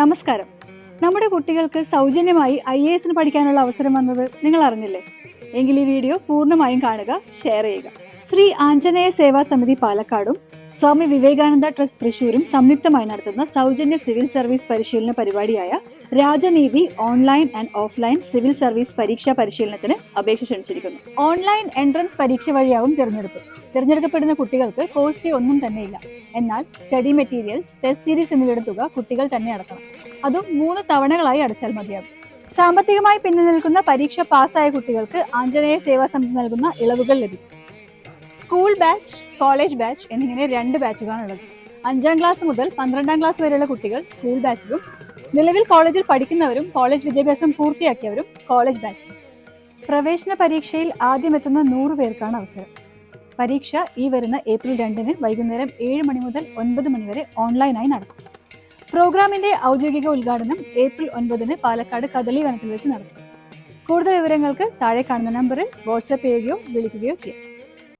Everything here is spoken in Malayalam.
നമസ്കാരം. നമ്മുടെ കുട്ടികൾക്ക് സൗജന്യമായി ഐ എ എസിന് പഠിക്കാനുള്ള അവസരം വന്നത് നിങ്ങൾ അറിഞ്ഞില്ലേ? എങ്കിൽ ഈ വീഡിയോ പൂർണമായും കാണുക ഷെയർ ചെയ്യുക. ശ്രീ ആഞ്ജനേയ സേവാ സമിതി പാലക്കാടും സ്വാമി വിവേകാനന്ദ ട്രസ്റ്റ് തൃശൂരും സംയുക്തമായി നടത്തുന്ന സൗജന്യ സിവിൽ സർവീസ് പരിശീലന പരിപാടിയായ Rajaneethi online and offline civil service പരീക്ഷാ പരിശീലനത്തിന് അപേക്ഷ ക്ഷണിച്ചിരിക്കുന്നു. ഓൺലൈൻ എൻട്രൻസ് പരീക്ഷ വഴിയാവും തിരഞ്ഞെടുപ്പ്. തിരഞ്ഞെടുക്കപ്പെടുന്ന കുട്ടികൾക്ക് കോഴ്സ് ഫീ ഒന്നും തന്നെയില്ല എന്നാൽ സ്റ്റഡി മെറ്റീരിയൽസ് ടെസ്റ്റ് സീരീസ് എന്നിവയുടെ തുക കുട്ടികൾ തന്നെ അടക്കണം. അതും മൂന്ന് തവണകളായി അടച്ചാൽ മതിയാകും. സാമ്പത്തികമായി പിന്നിൽ നിൽക്കുന്ന പരീക്ഷ പാസ്സായ കുട്ടികൾക്ക് ആഞ്ജനേയ സേവാ സമിതി നൽകുന്ന ഇളവുകൾ ലഭിക്കും. സ്കൂൾ ബാച്ച് കോളേജ് ബാച്ച് എന്നിങ്ങനെ രണ്ട് ബാച്ചുകളാണുള്ളത് അഞ്ചാം ക്ലാസ് മുതൽ പന്ത്രണ്ടാം ക്ലാസ് വരെയുള്ള കുട്ടികൾ സ്കൂൾ ബാച്ചിലും നിലവിൽ കോളേജിൽ പഠിക്കുന്നവരും കോളേജ് വിദ്യാഭ്യാസം പൂർത്തിയാക്കിയവരും കോളേജ് ബാച്ചിലും പ്രവേശന പരീക്ഷയിൽ ആദ്യം എത്തുന്ന നൂറ് പേർക്കാണ് അവസരം. പരീക്ഷ ഈ വരുന്ന ഏപ്രിൽ രണ്ടിന് വൈകുന്നേരം ഏഴ് മണി മുതൽ ഒൻപത് മണി വരെ ഓൺലൈനായി നടക്കും. പ്രോഗ്രാമിന്റെ ഔദ്യോഗിക ഉദ്ഘാടനം ഏപ്രിൽ ഒൻപതിന് പാലക്കാട് കദളി വനത്തിൽ വെച്ച് നടക്കും. കൂടുതൽ വിവരങ്ങൾക്ക് താഴെ കാണുന്ന നമ്പറിൽ വാട്സപ്പ് ചെയ്യുകയോ വിളിക്കുകയോ ചെയ്യാം.